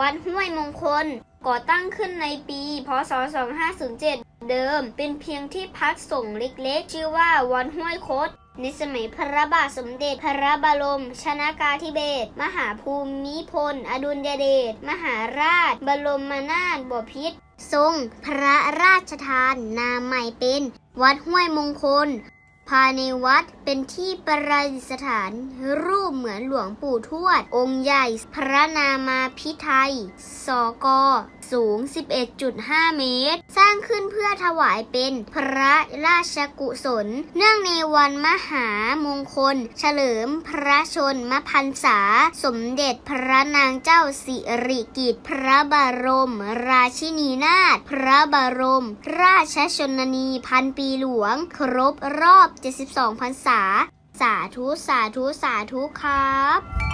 วัดห้วยมงคล ก่อตั้งขึ้นในปี พศ 2507 เดิมเป็นเพียงที่พักสงฆ์เล็กๆ ชื่อว่าวัดห้วยคดในสมัยพระบาทสมเด็จพระบรมชนากาธิเบศรมหาภูมิพล อดุลยเดช มหาราช บรมนาถบพิตรทรงพระราชทานนามใหม่เป็น วัดห้วยมงคล ภายในวัดเป็นที่ประดิษฐานรูปเหมือนหลวงปู่ทวด องค์ใหญ่พระนามาพิไทย สก สูง 11.5 เมตร สร้างขึ้นเพื่อถวายเป็นพระราชกุศล เนื่องในวันมหามงคล เฉลิมพระชนมพรรษา สมเด็จพระนางเจ้าสิริกิติ์พระบรม ราชินีนาถพระบรม ราชชนนีพันปีหลวง ครบรอบ72พรรษา สาธุ สาธุ สาธุครับ